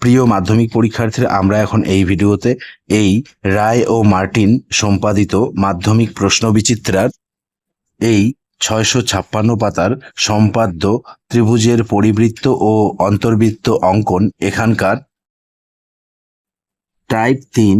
প্রিয় মাধ্যমিক পরীক্ষার্থীরা, আমরা এখন এই ভিডিওতে এই রায় ও মার্টিন সম্পাদিত মাধ্যমিক প্রশ্ন বিচিত্রার এই ছয়শো ছাপ্পান্ন পাতার সম্পাদ্য ত্রিভুজের পরিবৃত্ত ও অন্তর্বৃত্ত অঙ্কন এখানকার টাইপ তিন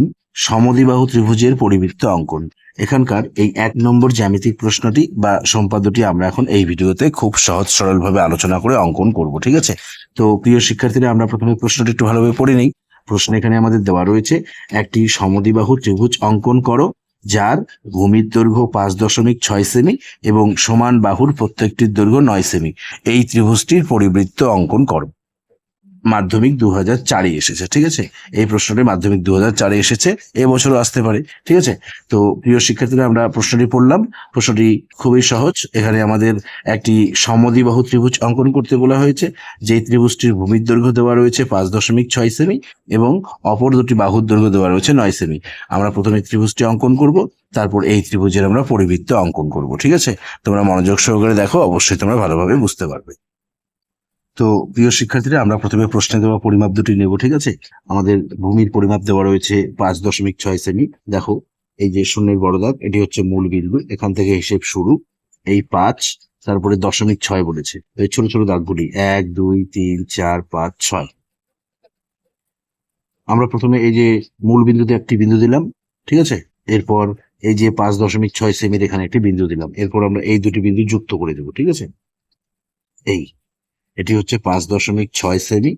সমদ্বিবাহু ত্রিভুজের পরিবৃত্ত অঙ্কন। এখানকার এই এক নম্বর জ্যামিতিক প্রশ্নটি বা সম্পাদ্যটি আমরা এখন এই ভিডিওতে খুব সহজ সরলভাবে আলোচনা করে অঙ্কন করব, ঠিক আছে? তো প্রিয় শিক্ষার্থীরা, আমরা প্রথমে প্রশ্নটি একটু ভালোভাবে পড়ে নেই। প্রশ্ন এখানে আমাদের দেওয়া রয়েছে, একটি সমদ্বিবাহু ত্রিভুজ অঙ্কন করো, যার ভূমির দৈর্ঘ্য পাঁচ দশমিক ছয় সেমি এবং সমান বাহুর প্রত্যেকটির দৈর্ঘ্য নয় সেমি। এই ত্রিভুজটির পরিবৃত্ত অঙ্কন করো। মাধ্যমিক দু হাজার এসেছে, ঠিক আছে? এই প্রশ্নটি মাধ্যমিক দু হাজার চারে এসেছে এবছরও আসতে পারে, ঠিক আছে? তো প্রিয় শিক্ষার্থীরা, আমরা প্রশ্নটি পড়লাম। প্রশ্নটি খুবই সহজ, এখানে আমাদের একটি সমদ্বিবাহু ত্রিভুজ অঙ্কন করতে বলা হয়েছে। যেই ত্রিভুজটির ভূমির দৈর্ঘ্য দেওয়া রয়েছে পাঁচ দশমিক ছয় সেমি এবং অপর দুটি বাহুর দৈর্ঘ্য দেওয়া রয়েছে নয় সেমি। আমরা প্রথমে ত্রিভুজটি অঙ্কন করব, তারপর এই ত্রিভুজের আমরা পরিবৃত্ত অঙ্কন করব, ঠিক আছে? তোমরা মনোযোগ সহকারে দেখো, অবশ্যই তোমরা ভালোভাবে বুঝতে পারবে। তো প্রিয় শিক্ষার্থীরা, আমরা প্রথমে প্রশ্নে দেওয়া পরিমাপ দুটি নেব, ঠিক আছে? আমাদের ভূমির পরিমাপ দেওয়া রয়েছে পাঁচ দশমিক ছয় সেমি। দেখো, এই যে শূন্যের বড় দাগ, এটি হচ্ছে মূল বিন্দু, এখান থেকে হিসেব শুরু। এই পাঁচ, তারপরে দশমিক ছয় বলেছে। এই ছোট ছোট দাগগুলি, এক, দুই, তিন, চার, পাঁচ, ছয়। আমরা প্রথমে এই যে মূল বিন্দুতে একটি বিন্দু দিলাম, ঠিক আছে? এরপর এই যে পাঁচ দশমিক ছয় সেমির এখানে একটি বিন্দু দিলাম। এরপর আমরা এই দুটি বিন্দু যুক্ত করে দেবো, ঠিক আছে? এই। এটি হচ্ছে পাঁচ দশমিক ছয় সেমি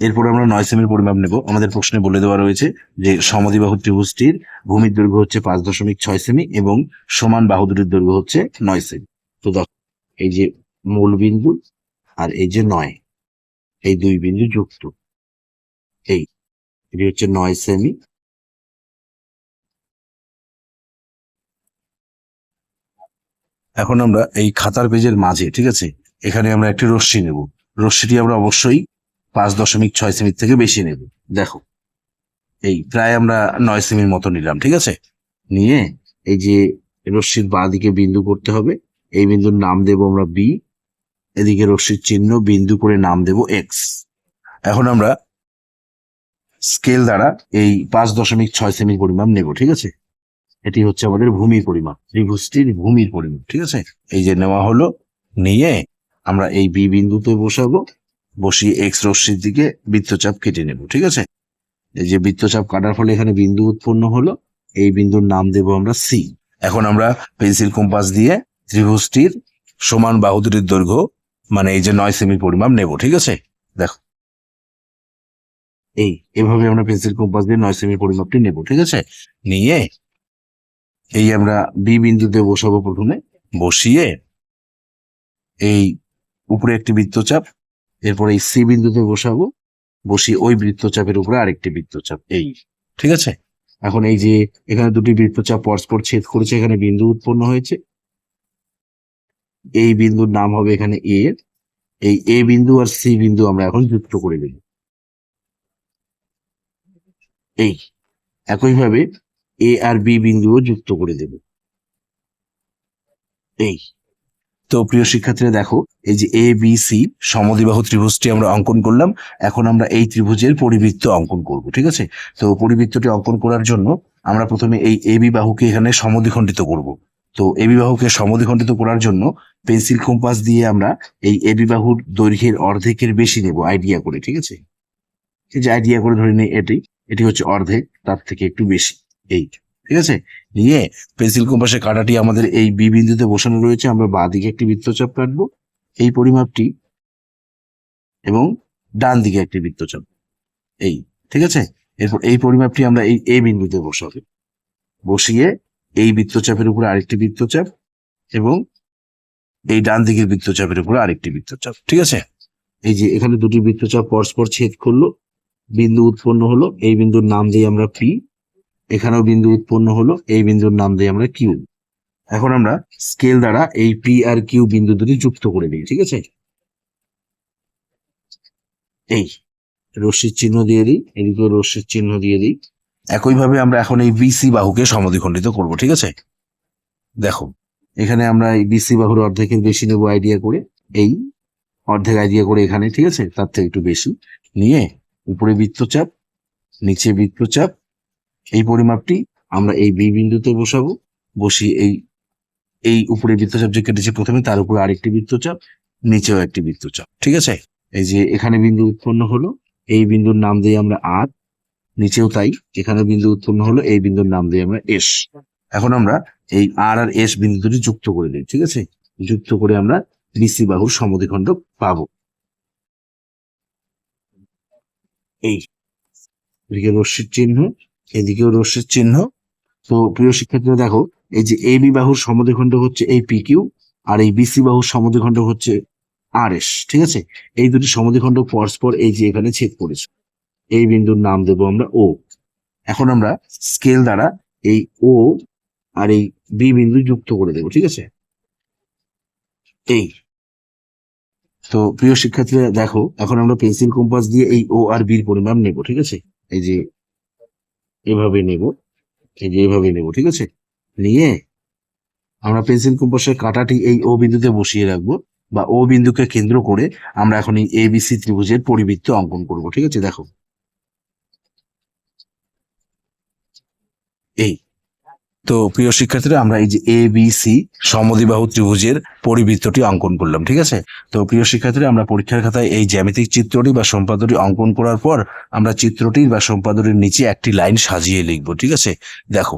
এরপর আমরা নয় সেমির পরিমাপ নেব। আমাদের প্রশ্নে বলে দেওয়া রয়েছে যে সমদ্বিবাহু ত্রিভুজটির ভূমির দৈর্ঘ্য হচ্ছে পাঁচ দশমিক ছয় সেমি এবং সমান বাহু দুটির দৈর্ঘ্য হচ্ছে নয় সেমি তো এই যে মূল বিন্দু আর এই যে নয়, এই দুই বিন্দু যুক্ত। এই, এটি হচ্ছে নয় সেমি এখন আমরা এই খাতার পেজের মাঝে, ঠিক আছে? এখানে আমরা একটি রশ্মি নেব। রশ্মিটি আমরা অবশ্যই পাঁচ দশমিক ছয় সেমির থেকে বেশি নেব। দেখো, এই প্রায় আমরা নয় সেমির মতো নিলাম, ঠিক আছে? নিয়ে এই যে রশ্মির বাঁ দিকে বিন্দু করতে হবে, এই বিন্দুর নাম দেব আমরা বি এদিকে রশ্মির চিহ্ন বিন্দু করে নাম দেব এক্স এখন আমরা স্কেল দ্বারা এই পাঁচ দশমিক ছয় সেমির পরিমাণ নেব, ঠিক আছে? এটি হচ্ছে আমাদের ভূমির পরিমাপ ত্রিভুজটির ভূমির পরিমাপ ঠিক আছে? এই যে নেওয়া হলো, নিয়ে আমরা এই বি বিন্দুতে বসাবো, বসিয়ে এক্স রশ্মির দিকে বৃত্তচাপ কেটে নেব, ঠিক আছে? এই যে বৃত্তচাপ কাটার ফলে এখানে বিন্দু উৎপন্ন হলো, এই বিন্দুর নাম দেব আমরা সি এখন আমরা পেন্সিল কম্পাস দিয়ে ত্রিভুজটির সমান বাহু দুটির দৈর্ঘ্য মানে এই যে নয় সেমি পরিমাপ নেব, ঠিক আছে? দেখো। এই, এভাবে আমরা পেন্সিল কম্পাস দিয়ে নয় সেমি পরিমাপটি নেব, ঠিক আছে? নিয়ে এই আমরা বি বিন্দুতে বসাবো প্রথমে। বসিয়ে এই উপরে একটি বৃত্তচাপ, এরপরে এই সি বিন্দুতে বসাবো, বসিয়ে ওই বৃত্তচাপের উপরে আরেকটি বৃত্তচাপ, এই। ঠিক আছে? এখন এই যে এখানে দুটি বৃত্তচাপ পরস্পর ছেদ করেছে, এখানে বিন্দু উৎপন্ন হয়েছে। এই বিন্দুর নাম হবে এখানে এ এই এ বিন্দু আর সি বিন্দু আমরা এখন যুক্ত করে দেব। এই। একইভাবে এ আর বি বিন্দুও যুক্ত করে দেব। এই। তো প্রিয় শিক্ষার্থীরা, দেখো, এই যে এ বি সি সমদ্বিবাহু ত্রিভুজটি আমরা অঙ্কন করলাম। এখন আমরা এই ত্রিভুজের পরিবৃত্ত অঙ্কন করব, ঠিক আছে? তো পরিবৃত্তটি অঙ্কন করার জন্য আমরা প্রথমে এই এ বি বাহুকে এখানে সমদ্বিখণ্ডিত করব। তো এ বি বাহুকে সমদ্বিখণ্ডিত করার জন্য পেন্সিল কম্পাস দিয়ে আমরা এই এ বি বাহুর দৈর্ঘ্যের অর্ধেকের বেশি নেব আইডিয়া করে, ঠিক আছে? যে আইডিয়া করে ধরে নিই এটি এটি হচ্ছে অর্ধেক, তার থেকে একটু বেশি। এই ঠিক আছে? নিয়ে পেন্সিল কম্পাসের কাঁটাটি আমাদের এই বি বিন্দুতে বসানো রয়েছে। আমরা বাঁ দিকে একটি বৃত্তচাপ কাটবো। এই পরিমাপটি এবং ডান দিকে একটি বৃত্তচাপ। এই ঠিক আছে? এরপর এই পরিমাপটি আমরা এই এ বিন্দুতে বসাবো। বসিয়ে এই বৃত্তচাপের উপরে আরেকটি বৃত্তচাপ এবং এই ডান দিকের বৃত্তচাপের উপরে আরেকটি বৃত্তচাপ, ঠিক আছে? এই যে এখানে দুটি বৃত্তচাপ পরস্পর ছেদ করল। বিন্দু উৎপন্ন হলো। এই বিন্দুর নাম দিই আমরা পি এখানেও বিন্দু উৎপন্ন হলো, এই বিন্দুর নাম দিই আমরা কিউ এখন আমরা স্কেল দ্বারা এই পি আর কিউ বিন্দু দুটি যুক্ত করে দিই ঠিক আছে? এই, রশ্মির চিহ্ন দিয়ে দিই, এদিকে রশ্মির চিহ্ন দিয়ে দিই। একইভাবে আমরা এখন এই বিসি বাহুকে সমদ্বিখণ্ডিত করব, ঠিক আছে? দেখো, এখানে আমরা এই বিসি বাহুর অর্ধেকের বেশি নেব আইডিয়া করে, এই অর্ধেক আইডিয়া করে এখানে, ঠিক আছে? তার থেকে একটু বেশি। নিয়ে উপরে বৃত্তচাপ, নিচে বৃত্তচাপ এই পরিমাপটি আমরা এই বি বিন্দুতে বসাবো। বসিয়ে এই এই উপরে বৃত্তচাপ যে কেটেছে প্রথমে, তার উপরে আরেকটি বৃত্তচাপ, নিচেও একটি বৃত্তচাপ। ঠিক আছে? এই যে এখানে বিন্দু উৎপন্ন হলো, এই বিন্দুর নাম দিই আমরা আর, নিচেও তাই এখানে বিন্দু উৎপন্ন হলো, এই বিন্দুর নাম দিই আমরা এস। এখন আমরা এই আর আর এস বিন্দু দুটি যুক্ত করে দিই ঠিক আছে? যুক্ত করে আমরা বিসি বাহুর সমদ্বিখণ্ড পাবো। এই রশ্মির চিহ্ন এদিকেও রশ্মির চিহ্ন। তো প্রিয় শিক্ষার্থীরা, দেখো, এই যে এ বি বাহুর সমদ্বিখণ্ড হচ্ছে এই পি কিউ আর এই বিসি বাহুর সমদ্বিখণ্ড হচ্ছে আর এস ঠিক আছে? এই দুটি সমদ্বিখণ্ড পরস্পর এই যে এখানে ছেদ করেছে। এই বিন্দুর নাম দেবো আমরা ও এখন আমরা স্কেল দ্বারা এই ও আর এই বি বিন্দু যুক্ত করে দেবো, ঠিক আছে? এই। তো প্রিয় শিক্ষার্থীরা, দেখো, এখন আমরা পেন্সিল কম্পাস দিয়ে এই ও আর বির পরিমাপ নেব, ঠিক আছে? এই যে এভাবে নেব। এই যে এভাবে নেব, ঠিক আছে? নিয়ে আমরা পেন্সিল কম্পাসের কাঁটাটি এই ও বিন্দুতে বসিয়ে রাখব বা ও বিন্দুকে কেন্দ্র করে আমরা এখন এই এবিসি ত্রিভুজের পরিবৃত্ত অঙ্কন করব, ঠিক আছে? দেখো। এই তো প্রিয় শিক্ষার্থীরা, আমরা এই যে এ বি সি সমদ্বিবাহু ত্রিভুজের পরিবৃত্তটি অঙ্কন করলাম, ঠিক আছে? তো প্রিয় শিক্ষার্থীরা, আমরা পরীক্ষার খাতায় এই জ্যামিতিক চিত্রটি বা সম্পাদটি অঙ্কন করার পর আমরা চিত্রটির বা সম্পাদটির নিচে একটি লাইন সাজিয়ে লিখব, ঠিক আছে? দেখো,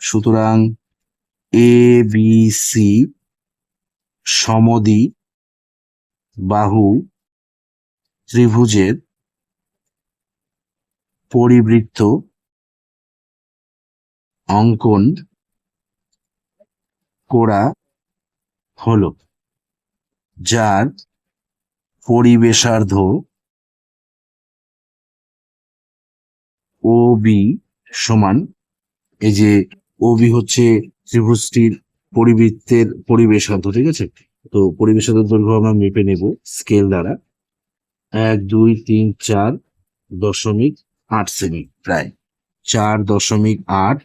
সুতরাং এ বি সি সমদ্বি বাহু ত্রিভুজের পরিবৃত্ত অঙ্কন করা হলো, যার পরিবেশার্ধ ও বি সমান, এই যে ও বি হচ্ছে ত্রিভুজটির পরিবৃত্তের পরিবেশার্ধ, ঠিক আছে? তো পরিবেশার্ধ দৈর্ঘ্য আমরা মেপে নেব স্কেল দ্বারা। এক, দুই, তিন, চার দশমিক আট সেমি প্রায়। চার দশমিক আট